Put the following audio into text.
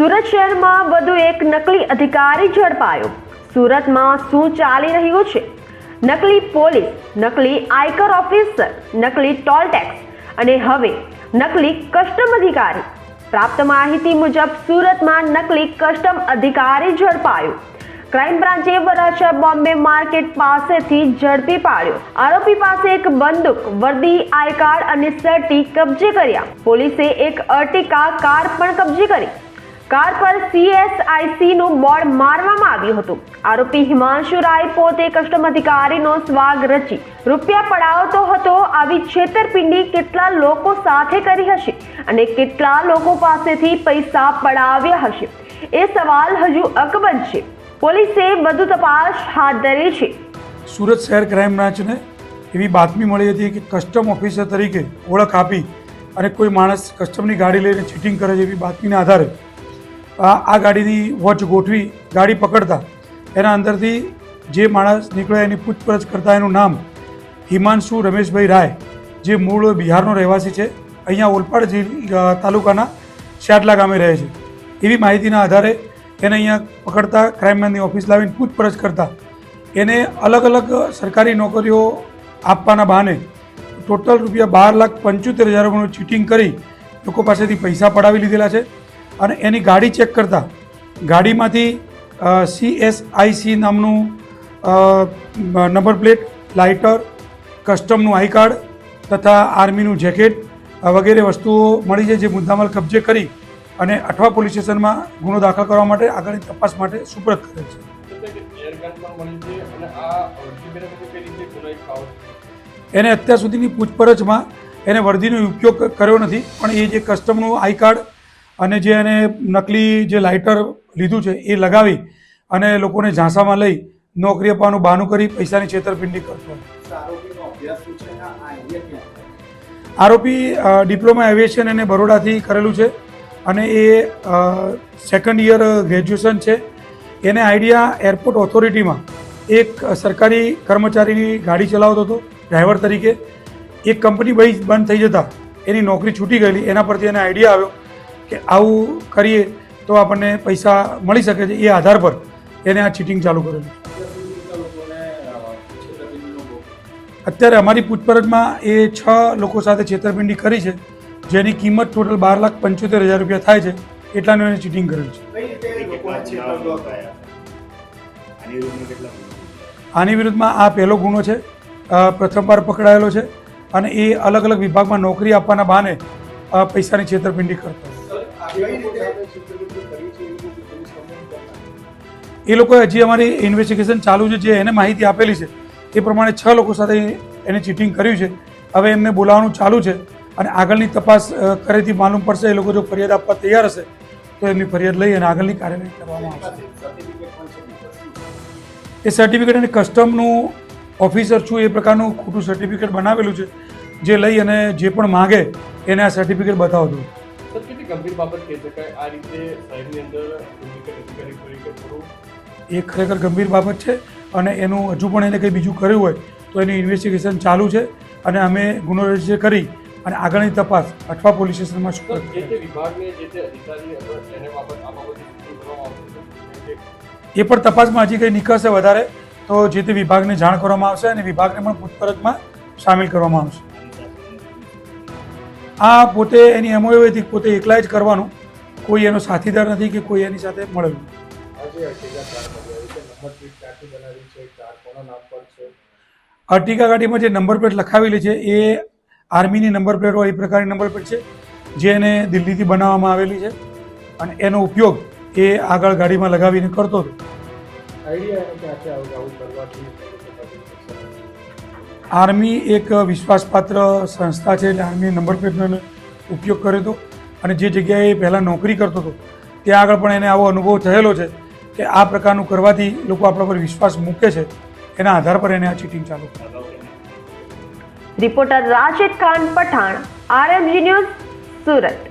સુરત શહેરમાં વધુ એક નકલી અધિકારી ઝડપાયો. સુરતમાં શું ચાલી રહ્યું છે? નકલી પોલીસ, નકલી આયકર ઓફિસર, નકલી ટોલ ટેક્સ અને હવે નકલી કસ્ટમ અધિકારી. પ્રાપ્ત માહિતી મુજબ સુરતમાં નકલી કસ્ટમ અધિકારી ઝડપાયો. ક્રાઇમ બ્રાન્ચે વરાછા બોમ્બે માર્કેટ પાસેથી ઝડપી પાડ્યો. આરોપી પાસે એક બંદૂક, વર્દી, આઈ કાર્ડ અને સર્ટી કબજે કર્યા. પોલીસે એક અર્ટિકા કાર પણ કબજે કરી. કાર પર સીએસઆઈસી નું બોર્ડ મારવામાં આવ્યું હતું. આરોપી હિમાંશુ રાય પોતે કસ્ટમ અધિકારીનો સ્વાગ રચી રૂપિયા પડાવતો હતો. આવી છેતરપિંડી કેટલા લોકો સાથે કરી હશે અને કેટલા લોકો પાસેથી પૈસા પડાવ્યા હશે? એ સવાલ હજુ અકબંધ છે. પોલીસે વધુ તપાસ હાથ ધરી છે. સુરત શહેર ક્રાઇમ બ્રાન્ચને એવી બાતમી મળી હતી કે કસ્ટમ ઓફિસર તરીકે ઓળખ આપી અને કોઈ માણસ કસ્ટમની ગાડી લઈને ચીટિંગ કરે છે એવી બાતમીના આધારે આ ગાડીની વોચ ગોઠવી ગાડી પકડતા એના અંદરથી જે માણસ નીકળ્યો એની પૂછપરછ કરતા એનું નામ હિમાંશુ રમેશભાઈ રાય, જે મૂળ બિહારનો રહેવાસી છે, અહીંયા ઓલપાડ તાલુકાના શાટલા ગામે રહે છે. એવી માહિતીના આધારે એને અહીંયા પકડતા ક્રાઇમની ઓફિસ લાવીને પૂછપરછ કરતા એને અલગ અલગ સરકારી નોકરીઓ આપવાના બહાને ટોટલ રૂપિયા બાર લાખ પંચોતેર હજાર ચીટિંગ કરી લોકો પાસેથી પૈસા પડાવી લીધેલા છે. અને એની ગાડી ચેક કરતા. ગાડીમાંથી સીએસઆઈસી નામનું નંબર પ્લેટ, લાઇટર, કસ્ટમનું આઈ કાર્ડ તથા આર્મીનું જેકેટ વગેરે વસ્તુઓ મળી છે જે મુદ્દામાલ કબજે કરી અને અઠવા પોલીસ સ્ટેશનમાં ગુનો દાખલ કરવા માટે આગળની તપાસ માટે સુપ્રત કરે છે. એને અત્યાર સુધીની પૂછપરછમાં એને વર્દીનો ઉપયોગ કર્યો નથી, પણ એ જે કસ્ટમનું આઈ કાર્ડ અને જે એને નકલી જે લાઇટર લીધું છે એ લગાવી અને લોકોને ઝાંસામાં લઈ નોકરી આપવાનું બહાનું કરી પૈસાની છેતરપિંડી કરતો. આરોપી ડિપ્લોમા એવિએશન એને બરોડાથી કરેલું છે અને એ સેકન્ડ યર ગ્રેજ્યુએશન છે. એને આઈડિયા એરપોર્ટ ઓથોરિટીમાં એક સરકારી કર્મચારીની ગાડી ચલાવતો હતો ડ્રાઈવર તરીકે. એક કંપની બઈ બંધ થઈ જતાં એની નોકરી છૂટી ગયેલી એના પરથી એને આઈડિયા આવ્યો. કે આવું કરીએ તો આપણને પૈસા મળી શકે છે એ આધાર પર એને આ ચીટિંગ ચાલુ કરેલું. અત્યાર અમારી પૂછપરછમાં એ છ લોકો સાથે છેતરપિંડી કરી છે જેની કિંમત ટોટલ બાર લાખ પંચોતેર હજાર રૂપિયા થાય છે એટલાનું એને ચીટિંગ કરેલું છે. આની વિરુદ્ધમાં આ પહેલો ગુનો છે પ્રથમવાર પકડાયેલો છે અને એ અલગ અલગ વિભાગમાં નોકરી આપવાના બહાને પૈસાની છેતરપિંડી કરતો એ લોકોએ હજી અમારી ઇન્વેસ્ટિગેશન ચાલુ છે જે એને માહિતી આપેલી છે એ પ્રમાણે છ લોકો સાથે એને ચીટિંગ કર્યું છે. હવે એમને બોલાવવાનું ચાલુ છે અને આગળની તપાસ કરેથી માલુમ પડશે એ લોકો જો ફરિયાદ આપવા તૈયાર હશે તો એમની ફરિયાદ લઈ અને આગળની કાર્યવાહી કરવામાં આવશે? એ સર્ટિફિકેટ અને કસ્ટમનું ઓફિસર છું એ પ્રકારનું ખોટું સર્ટિફિકેટ બનાવેલું છે જે લઈ અને જે પણ માગે એને આ સર્ટિફિકેટ બતાવતું ગંભીર બાબત કહી શકાય. આ રીતે સાહેબની અંદર એ ખરેખર ગંભીર બાબત છે અને એનું હજુ પણ એને કંઈ બીજું કર્યું હોય તો એનું ઇન્વેસ્ટિગેશન ચાલુ છે અને અમે ગુનો રજિસ્ટર કરી અને આગળની તપાસ અઠવા પોલીસ સ્ટેશનમાં શું એ પણ તપાસમાં હજી કંઈ નીકળશે વધારે તો જે તે વિભાગને જાણ કરવામાં આવશે અને વિભાગને પણ પૂછપરછમાં સામેલ કરવામાં આવશે. આ પોતે એની એમઓ એવી હતી કે પોતે એકલા જ કરવાનું. કોઈ એનો સાથીદાર નથી કે કોઈ એની સાથે મળેલું અર્ટિકા ગાડીમાં જે નંબર પ્લેટ લખાવેલી છે એ આર્મીની નંબર પ્લેટ હોય એ પ્રકારની નંબર પ્લેટ છે જે એને દિલ્હીથી બનાવવામાં આવેલી છે. અને એનો ઉપયોગ એ આગળ ગાડીમાં લગાવીને કરતો હતો. આર્મી એક વિશ્વાસપાત્ર સંસ્થા છે એટલે આર્મી નંબર પ્લેટનો ઉપયોગ કર્યો હતો અને જે જગ્યાએ પહેલાં નોકરી કરતો હતો, ત્યાં આગળ પણ એને આવો અનુભવ થયેલો છે કે આ પ્રકારનું કરવાથી લોકો આપણા પર વિશ્વાસ મૂકે છે. એના આધાર પર એને આ ચીટિંગ ચાલુ reporter Rashid Khan Pathan, RMG news Surat.